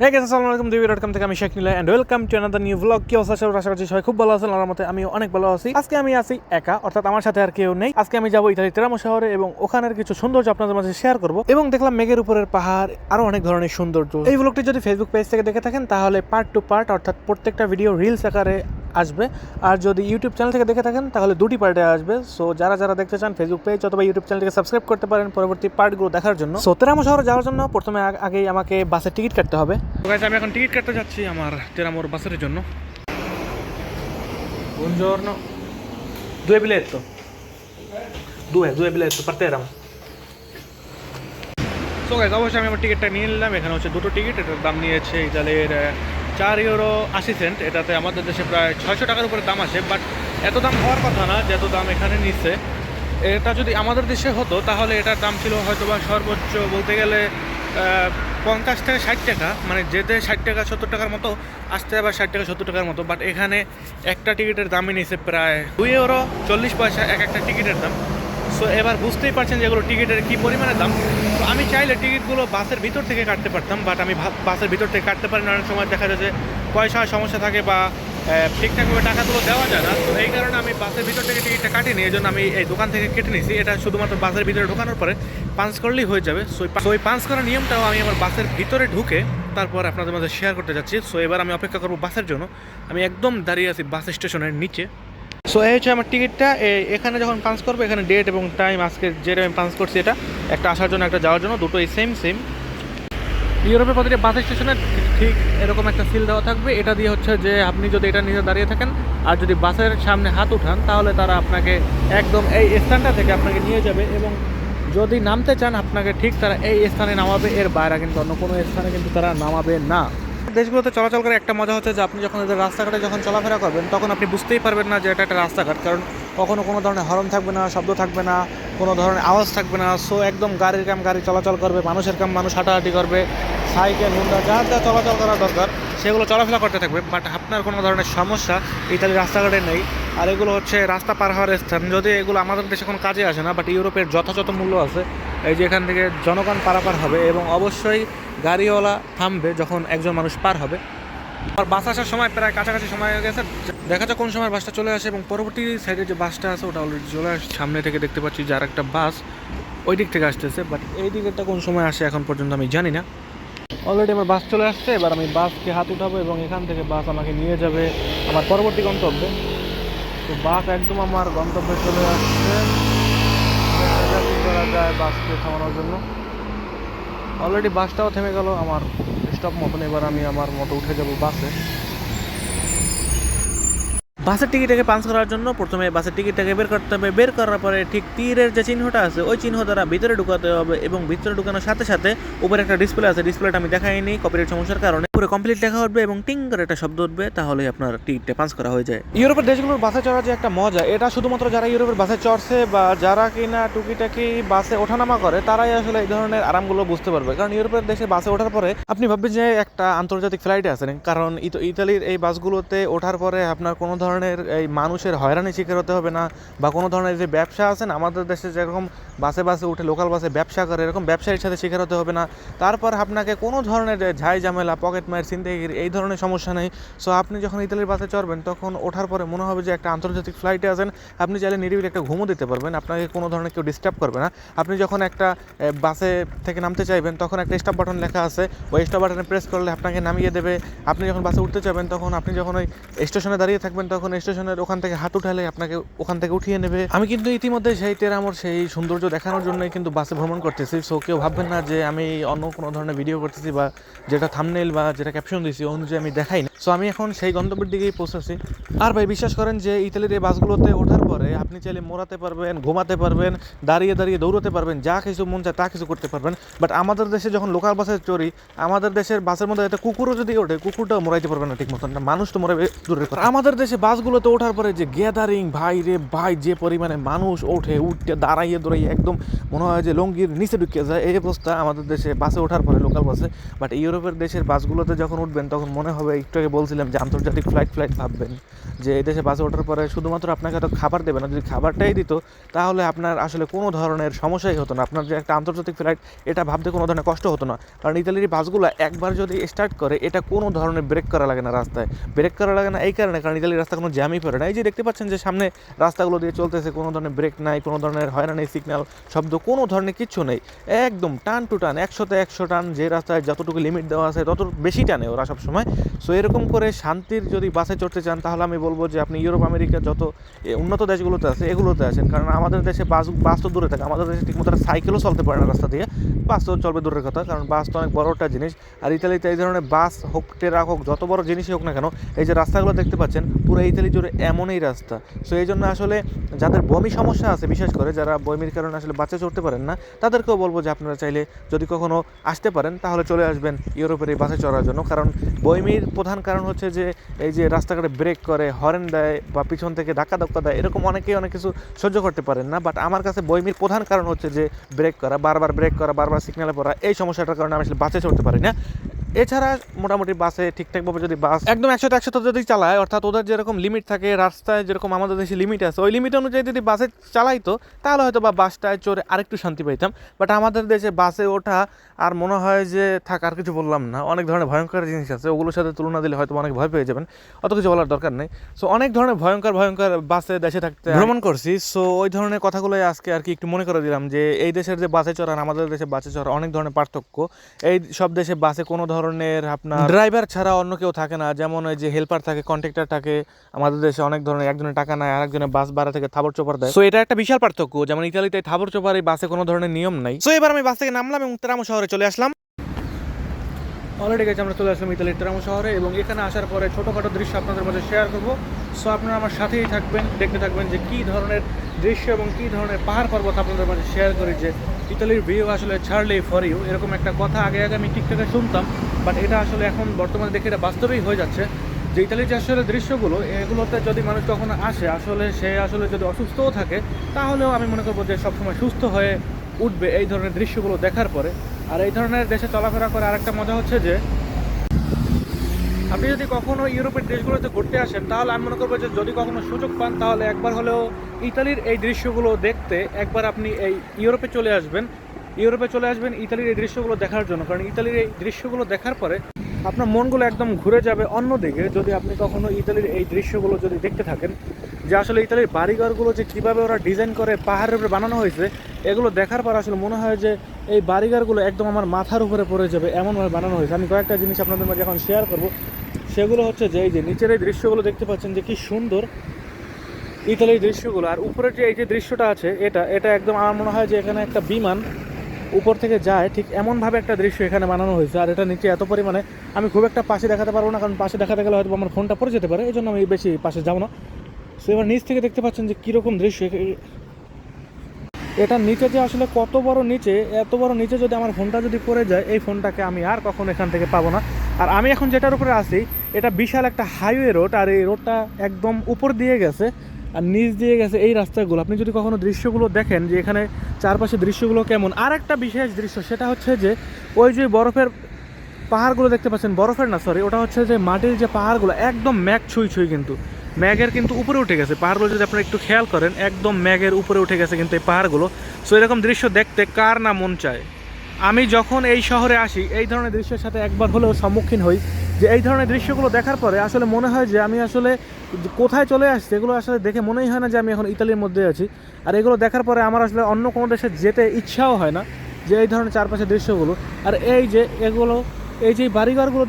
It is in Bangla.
হ্যাঁ গেছে আসসালামু আলাইকুম দেবী ডট থেকে আমি Sheikh Nilai and welcome to another new blog কি অবস্থা সব আশা করছি সবাই খুব ভালো আছেন আমার মতে আমি অনেক ভালো আছি। আজকে আমি আছি একা, অর্থাৎ আমার সাথে আর কেউ নেই। আজকে আমি যাব ইতালি তেরামো শহরে, এবং ওখানের কিছু সৌন্দর্য আপনাদের মাঝে শেয়ার করব। এবং দেখলাম মেঘের উপরের পাহাড়, আরও অনেক ধরনের সৌন্দর্য। এই ব্লগটি যদি ফেসবুক পেজ থেকে দেখে থাকেন, তাহলে পার্ট টু পার্ট অর্থাৎ প্রত্যেকটা ভিডিও রিলস আকারে আসবে আর যদি ইউটিউব চ্যানেল থেকে দেখে থাকেন তাহলে দুটি পার্টে আসবে সো যারা যারা দেখতে চান ফেসবুক পেজ অথবা ইউটিউব চ্যানেলকে সাবস্ক্রাইব করতে পারেন পরবর্তী পার্টগুলো দেখার জন্য সো তেরামো শহরে যাওয়ার জন্য প্রথমে আগেই আমাকে বাসের টিকিট কাটতে হবে আমি এখন টিকিট কাটতে যাচ্ছি আমার তেরামোর বাসের জন্য Buongiorno. Due biglietto. Due, due biglietto per Teramo. So guys অবশ্যই আমি আমার টিকিটটা নিয়ে নিলাম এখানে হচ্ছে দুটো টিকিট এটার দাম নিয়েছে ইতালির চার ইউরো আশি সেন্ট এটাতে আমাদের দেশে প্রায় ছয়শো টাকার উপরে দাম আসে বাট এত দাম হওয়ার কথা না যত দাম এখানে নিচ্ছে। এটা যদি আমাদের দেশে হতো, তাহলে এটার দাম ছিল হয়তো বা সর্বোচ্চ বলতে গেলে পঞ্চাশ থেকে ষাট টাকা মানে যেতে ষাট টাকা, সত্তর টাকার মতো, আসতে আবার ষাট টাকা, সত্তর টাকার মতো বাট এখানে একটা টিকিটের দামই নিচ্ছে প্রায় দুই ইউরো চল্লিশ পয়সা এক একটা টিকিটের দাম। সো এবার বুঝতেই পারছেন যেগুলো টিকিটের কী পরিমাণে দাম। তো আমি চাইলে টিকিটগুলো বাসের ভিতর থেকে কাটতে পারতাম বাট আমি বাসের ভিতর থেকে কাটতে পারি না। অনেক সময় দেখা যায় যে পয়সার সমস্যা থাকে বা ঠিকঠাকভাবে টাকাগুলো দেওয়া যায় না। তো এই কারণে আমি বাসের ভিতর থেকে টিকিটটা কাটিনি, এই জন্য আমি এই দোকান থেকে কেটে নিয়েছি। এটা শুধুমাত্র বাসের ভিতরে ঢোকানোর পরে পাঞ্চ করলেই হয়ে যাবে। সো এই পাঞ্চ করার নিয়মটাও আমি আমার বাসের ভিতরে ঢুকে তারপর আপনাদের মধ্যে শেয়ার করতে যাচ্ছি। সো এবার আমি অপেক্ষা করব বাসের জন্য। আমি একদম দাঁড়িয়ে আছি বাস স্টেশনের নিচে। সো এই হচ্ছে আমার টিকিটটা এখানে যখন পাঞ্চ করব, এখানে ডেট এবং টাইম আজকে যেটা আমি পাঞ্চ করছি এটা, একটা আসার জন্য, একটা যাওয়ার জন্য, দুটোই সেম সেম ইউরোপের প্রতিটি বাস স্টেশনে ঠিক এরকম একটা ফিল দেওয়া থাকবে। এটা দিয়ে হচ্ছে যে, আপনি যদি এটা নিয়ে দাঁড়িয়ে থাকেন, আর যদি বাসের সামনে হাত উঠান, তাহলে তারা আপনাকে একদম এই স্থানটা থেকে আপনাকে নিয়ে যাবে এবং যদি নামতে চান, আপনাকে ঠিক তারা এই স্থানে নামাবে। এর বাইরে কিন্তু অন্য কোনো স্থানে কিন্তু তারা নামাবে না। দেশগুলোতে চলাচল করে একটা মজা হচ্ছে যে আপনি যখন এদের রাস্তাঘাটে যখন চলাফেরা করবেন, তখন আপনি বুঝতেই পারবেন না যে এটা একটা রাস্তাঘাট। কারণ কখনো কোনো ধরনের হরন থাকবে না, শব্দ থাকবে না, কোনো ধরনের আওয়াজ থাকবে না। সো একদম গাড়ির কাম গাড়ি চলাচল করবে, মানুষের কাম মানুষ হাঁটাহাঁটি করবে সাইকেল হুন্ডা, যা যা চলাচল করা দরকার, সেগুলো চলাফেরা করতে থাকবে। বাট আপনার কোনো ধরনের সমস্যা ইতালি রাস্তাঘাটে নেই। আর এগুলো হচ্ছে রাস্তা পার হওয়ার স্থান। যদি এগুলো আমাদের দেশে কোনো কাজে আসে না বাট ইউরোপের যথাযথ মূল্য আছে, এই যে এখান থেকে জনগণ পারাপার হবে এবং অবশ্যই গাড়িওয়ালা থামবে যখন একজন মানুষ পার হবে। আর বাস আসার সময় প্রায় কাছাকাছি সময় হয়ে গেছে। দেখা যাক কোন সময় বাসটা চলে আসে এবং পরবর্তী সাইডে যে বাসটা আছে ওটা অলরেডি চলে আসছে সামনে থেকে দেখতে পাচ্ছি যে আর একটা বাস ওই দিক থেকে আসতেছে। বাট এই দিকেরটা কোন সময় আসে এখন পর্যন্ত আমি জানি না। অলরেডি আমার বাস চলে আসছে। এবার আমি বাসকে হাত উঠাবো এবং এখান থেকে বাস আমাকে নিয়ে যাবে আমার পরবর্তী গন্তব্যে। তো বাস একদম আমার গন্তব্যে চলে আসছে। যায় বাসকে থামানোর জন্য। অলরেডি বাসটাও থেমে গেল, আমার স্টপ মতন, এবার আমি আমার মতো উঠে যাব বাসে। বাসের টিকিটটাকে পাঞ্চ করার জন্য প্রথমে বাসের টিকিটটাকে বের করতে হবে। বের করার পরে ঠিক তীরের যে চিহ্নটা আছে, ওই চিহ্ন দ্বারা ভিতরে ঢুকাতে হবে এবং ভিতরে ঢুকানোর সাথে সাথে উপরে একটা ডিসপ্লে আছে। ডিসপ্লেটা আমি দেখাইনি কপিরাইট সমস্যার কারণে। পুরো কমপ্লিট লেখা উঠবে এবং টিং করে একটা শব্দ উঠবে, তাহলে আপনার টিকিটটা পাঞ্চ করা হয়ে যায়। ইউরোপের দেশগুলোর বাসে চড়ার যে একটা মজা, এটা শুধুমাত্র যারা ইউরোপের বাসে চড়ছে বা যারা কিনা টুকিটাকি বাসে ওঠানামা করে, তারাই আসলে এই ধরনের আরামগুলো বুঝতে পারবে। কারণ ইউরোপের দেশে বাসে ওঠার পরে আপনি ভাববেন যে একটা আন্তর্জাতিক ফ্লাইটে আছেন কারণ ইতালির এই বাসগুলোতে ওঠার পরে আপনার কোনো ধরনের এই মানুষের হয়রানি শিকার হতে হবে না, বা কোনো ধরনের যে ব্যবসা আছেন আমাদের দেশে যেরকম বাসে বাসে উঠে লোকাল বাসে ব্যবসা করে, এরকম ব্যবসায়ীর সাথে শিকার হতে হবে না। তারপর আপনাকে কোনো ধরনের ঝাই ঝামেলা পকেট মায়ের চিন্তাগিরি এই ধরনের সমস্যা নেই। সো আপনি যখন ইতালির বাসে চড়বেন, তখন ওঠার পরে মনে হবে যে একটা আন্তর্জাতিক ফ্লাইটে আছেন। আপনি চাইলে নিরিবিলি একটা ঘুমও দিতে পারবেন। আপনাকে কোনো ধরনের কেউ ডিস্টার্ব করবে না। আপনি যখন একটা বাসে থেকে নামতে চাইবেন, তখন একটা স্টপ বাটন লেখা আছে। ওই স্টপ বাটনে প্রেস করলে আপনাকে নামিয়ে দেবে। আপনি যখন বাসে উঠতে চাইবেন তখন আপনি যখন ওই স্টেশনে দাঁড়িয়ে থাকবেন, তখন স্টেশনের ওখান থেকে হাত উঠালে আপনাকে ওখান থেকে উঠিয়ে নেবে। আমি কিন্তু ইতিমধ্যে সেই তেরামোর সেই সৌন্দর্য দেখানোর জন্যই কিন্তু বাসে ভ্রমণ করতেছি। সো কেউ ভাববেন না যে আমি অন্য কোনো ধরনের ভিডিও করতেছি বা যেটা থামনেল বা যেটা ক্যাপশন দিয়েছি অনুযায়ী আমি দেখাই না। সো আমি এখন সেই গন্তব্যের দিকেই পৌঁছাছি আর ভাই, বিশ্বাস করেন যে ইতালির এই বাসগুলোতে ওঠার পরে আপনি চাইলে মোড়াতে পারবেন, ঘুমাতে পারবেন, দাঁড়িয়ে দাঁড়িয়ে দৌড়াতে পারবেন, যা কিছু মন চায় তা কিছু করতে পারবেন। বাট আমাদের দেশে যখন লোকাল বাসে চড়ি, আমাদের দেশের বাসের মধ্যে একটা কুকুরও যদি ওঠে, কুকুরটাও মোড়াইতে পারবে না ঠিক মতন মানুষ তো মোড়াবে দূরের কথা। আমাদের দেশে বাস বাসগুলোতে ওঠার পরে যে গ্যাদারিং ভাই রে ভাই, যে পরিমাণে মানুষ ওঠে উঠতে দাঁড়াইয়ে দাঁড়াইয়ে একদম মনে হয় যে লঙ্গির নিচে ঢুকে যায়, এই অবস্থা আমাদের দেশে বাসে ওঠার পরে লোকাল বাসে বাট ইউরোপের দেশের বাসগুলোতে যখন উঠবেন, তখন মনে হবে, একটু আগে বলছিলাম যে আন্তর্জাতিক ফ্লাইট ফ্লাইট ভাববেন। যে এই দেশে বাসে ওঠার পরে শুধুমাত্র আপনাকে তো খাবার দেবে না, যদি খাবারটাই দিত, তাহলে আপনার আসলে কোনো ধরনের সমস্যাই হতো না। আপনার যে একটা আন্তর্জাতিক ফ্লাইট, এটা ভাবতে কোনো ধরনের কষ্ট হতো না। কারণ ইতালির বাসগুলো একবার যদি স্টার্ট করে, এটা কোনো ধরনের ব্রেক করা লাগে না রাস্তায়। ব্রেক করা লাগে না এই কারণে, কারণ ইতালির রাস্তা কোনো জ্যামই পড়ে না। এই যে দেখতে পাচ্ছেন যে সামনে রাস্তাগুলো দিয়ে চলতেছে, কোনো ধরনের ব্রেক নাই, কোনো ধরনের হয়রানি সিগন্যাল শব্দ, কোনো ধরনের কিচ্ছু নেই। একদম টান টু টান, একশোতে একশো টান, যে রাস্তায় যতটুকু লিমিট দেওয়া আছে, তত বেশি টানে ওরা সবসময়। সো এরকম করে শান্তির যদি বাসে চড়তে চান, তাহলে আমি বলব যে আপনি ইউরোপ আমেরিকা যত উন্নত দেশগুলোতে আছে, এগুলোতে আসেন কারণ আমাদের দেশে বাস বাস তো দূরে থাকে। আমাদের দেশে ঠিকমতো সাইকেলও চলতে পারে না রাস্তা দিয়ে। বাস তো চলবে দূরের কথা, কারণ বাস তো অনেক বড় একটা জিনিস। আর ইতালিতে এই ধরনের বাস হোক ট্রাক হোক, যত বড় জিনিসই হোক না কেন, এই যে রাস্তাগুলো দেখতে পাচ্ছেন, পুরো ইতালি জুড়ে এমনই রাস্তা। সো এই জন্য আসলে যাদের বমি সমস্যা আছে, বিশেষ করে যারা বমির কারণে আসলে বাচ্চা চড়তে পারেন না, তাদেরকেও বলব যে আপনারা চাইলে যদি কখনো আসতে পারেন, তাহলে চলে আসবেন ইউরোপের এই বাসে চড়ার জন্য। কারণ বইমির প্রধান কারণ হচ্ছে যে, এই যে রাস্তাঘাটে ব্রেক করে, হরেন দেয় বা পিছন থেকে ধাক্কা ধাক্কা দেয়, এরকম অনেকেই অনেক কিছু সহ্য করতে পারেন না বাট আমার কাছে বইমির প্রধান কারণ হচ্ছে যে ব্রেক করা, বারবার ব্রেক করা, বারবার সিগনালে পড়া, এই সমস্যাটার কারণে আমি আসলে বাসে চড়তে পারি না। এছাড়া মোটামুটি বাসে ঠিকঠাকভাবে যদি বাস একদম একশো একশো যদি চালায় অর্থাৎ ওদের যেরকম লিমিট থাকে রাস্তায় যেরকম আমাদের দেশে লিমিট আছে ওই লিমিট অনুযায়ী যদি বাসে চালাইতো তাহলে হয়তো বা বাসটায় চড়ে আরেকটু শান্তি পাইতাম। বাট আমাদের দেশে বাসে ওঠা আর মনে হয় যে থাক আর কিছু বললাম না। অনেক ধরনের ভয়ঙ্কর জিনিস আছে ওগুলোর সাথে তুলনা দিলে হয়তো অনেক ভয় পেয়ে যাবেন। অত কিছু বলার দরকার নেই। সো অনেক ধরনের ভয়ঙ্কর ভয়ঙ্কর বাসে দেশে থাকতে ভ্রমণ করছি। সো ওই ধরনের কথাগুলোই আজকে আর কি একটু মনে করে দিলাম যে এই দেশের যে বাসে চড়া আর আমাদের দেশে বাসে চড়া অনেক ধরনের পার্থক্য। এই সব দেশে বাসে কোনো ধরনের আপনার ড্রাইভার ছাড়া অন্য কেউ থাকে না। যেমন ওই যে হেল্পার থাকে কন্ট্রাক্টর থাকে আমাদের দেশে অনেক ধরনের একজনের টাকা নেয় আরেকজনের বাস ভাড়া থেকে থাবর চোপার দেয়। সো এটা একটা বিশাল পার্থক্য যেমন ইতালিতে থাবর চোপার এই বাসে কোনো ধরনের নিয়ম নাই। সো এবার আমি বাস থেকে নামলাম এবং তেরামো শহরে চলে আসলাম। অলরেডি গেছে আমরা চলে আসলাম ইতালির তেরামো শহরে এবং এখানে আসার পরে ছোটোখাটো দৃশ্য আপনাদের মাঝে শেয়ার করব। সো আপনারা আমার সাথেই থাকবেন দেখতে থাকবেন যে কী ধরনের দৃশ্য এবং কী ধরনের পাহাড় পর্বত আপনাদের মাঝে শেয়ার করি যে ইতালির ভিউ আসলে ছাড়লেই ফর ইউ এরকম একটা কথা আগে আগে আমি টিকটকে শুনতাম। বাট এটা আসলে এখন বর্তমানে দেখে এটা বাস্তবেই হয়ে যাচ্ছে। যে ইতালির যে আসলে দৃশ্যগুলো, এগুলোতে যদি মানুষ কখনো আসে, আসলে সে আসলে যদি অসুস্থও থাকে, তাহলেও আমি মনে করব যে সবসময় সুস্থ হয়ে উঠবে এই ধরনের দৃশ্যগুলো দেখার পরে। আর এই ধরনের দেশে চলাফেরা করে আরেকটা মজা হচ্ছে যে, আপনি যদি কখনো ইউরোপের দেশগুলোতে ঘুরতে আসেন, তাহলে আমি মনে করব যে যদি কখনো সুযোগ পান, তাহলে একবার হলেও ইতালির এই দৃশ্যগুলো দেখতে একবার আপনি এই ইউরোপে চলে আসবেন। ইউরোপে চলে আসবেন, ইতালির এই দৃশ্যগুলো দেখার জন্য। কারণ ইতালির এই দৃশ্যগুলো দেখার পরে আপনার মনগুলো একদম ঘুরে যাবে অন্যদিকে যদি আপনি কখনো ইতালির এই দৃশ্যগুলো যদি দেখতে থাকেন, যে আসলে ইতালির বাড়িঘরগুলো যে কীভাবে ওরা ডিজাইন করে, পাহাড়ের উপরে বানানো হয়েছে, এগুলো দেখার পর আসলে মনে হয় যে এই বাড়িঘরগুলো একদম আমার মাথার উপরে পড়ে যাবে, এমনভাবে বানানো হয়েছে। আমি কয়েকটা জিনিস আপনাদের মাঝে এখন শেয়ার করব। সেগুলো হচ্ছে যে এই যে নিচের এই দৃশ্যগুলো দেখতে পাচ্ছেন যে কি সুন্দর ইতালির দৃশ্যগুলো। আর উপরের যে এই যে দৃশ্যটা আছে, এটা এটা একদম আমার মনে হয় যে এখানে একটা বিমান উপর থেকে যায়, ঠিক এমনভাবে একটা দৃশ্য এখানে বানানো হয়েছে। আর এটা নিচে এত পরিমাণে, আমি খুব একটা পাশে দেখাতে পারব না, কারণ পাশে দেখাতে গেলে হয়তো আমার ফোনটা পড়ে যেতে পারে এই জন্য আমি বেশি পাশে যাব না। সো এবার নিচ থেকে দেখতে পাচ্ছেন যে কীরকম দৃশ্য এ- এটার নিচে যে আসলে কত বড় নিচে, এত বড় নিচে যদি আমার ফোনটা যদি পড়ে যায়, এই ফোনটাকে আমি আর কখনো এখান থেকে পাবো না। আর আমি এখন যেটার উপরে আছি, এটা বিশাল একটা হাইওয়ে রোড আর এই রোডটা একদম উপর দিয়ে গেছে। আর নিচ দিয়ে গেছে এই রাস্তাগুলো। আপনি যদি কখনো দৃশ্যগুলো দেখেন যে এখানে চারপাশে দৃশ্যগুলো কেমন আর একটা বিশেষ দৃশ্য সেটা হচ্ছে যে ওই যে বরফের পাহাড়গুলো দেখতে পাচ্ছেন, বরফের না সরি ওটা হচ্ছে যে মাটির যে পাহাড়গুলো, একদম ম্যাগ ছুঁই ছুঁই কিন্তু। ম্যাগের কিন্তু উপরে উঠে গেছে। পাহাড়গুলো যদি আপনারা একটু খেয়াল করেন, একদম ম্যাগের উপরে উঠে গেছে কিন্তু এই পাহাড়গুলো। সো এরকম দৃশ্য দেখতে কার না মন চায়? আমি যখন এই শহরে আসি, এই ধরনের দৃশ্যের সাথে একবার হলেও সম্মুখীন হই। যে এই ধরনের দৃশ্যগুলো দেখার পরে আসলে মনে হয় যে আমি আসলে কোথায় চলে আসছি, এগুলো আসলে দেখে মনেই হয় না যে আমি এখন ইতালির মধ্যে আছি। আর এগুলো দেখার পরে আমার আসলে অন্য কোনো দেশে যেতে ইচ্ছাও হয় না যে এই ধরনের চারপাশের দৃশ্যগুলো। আর এই যে এগুলো, এই যে বাড়িঘরগুলো